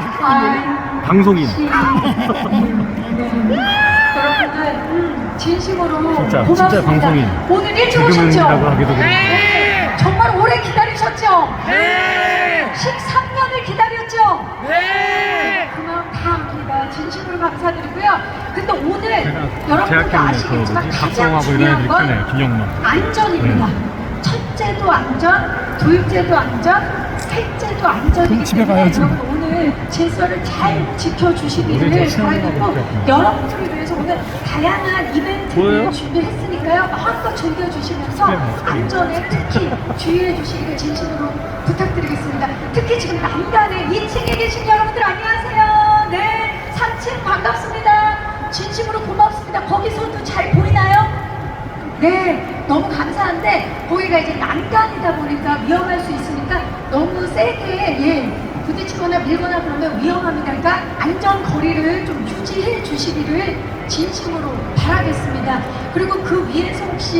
아, 방송인. 여러분들 음, 진심으로 진짜, 고맙습니다. 진짜 방송인. 오늘 일찍 개그맨이라고 오셨죠? 하기도 그렇고. 네. 정말 오래 기다리셨죠? 네. 13년을 기다렸죠? 네. 그만 다 합니다. 진심으로 감사드리고요. 근데 오늘 대학교는 그 아시겠지만 뭐지? 가장 이런 중요한 건. 김영만. 안전입니다. 네. 첫째도 안전, 둘째도 안전, 셋째도 안전이기 집에 때문에 가야지. 여러분 오늘 질서를 잘 지켜주시기를 우리 저 바라고 여러분들을 위해서 오늘 다양한 이벤트를 보여요? 준비했으니까요. 마음껏 즐겨주시면서 네, 맞습니다. 안전에 특히 주의해 주시기를 진심으로 부탁드리겠습니다. 특히 지금 난간에 2층에 계신 여러분들 안녕하세요. 네, 3층 반갑습니다. 진심으로 고맙습니다. 거기서도 잘 보이나요? 네, 너무 감사한데 거기가 이제 난간이다 보니까 위험할 수 있으니까 너무 세게 예, 부딪히거나 밀거나 그러면 위험합니다. 그러니까 안전 거리를 좀 유지해 주시기를 진심으로 바라겠습니다. 그리고 그 위에서 혹시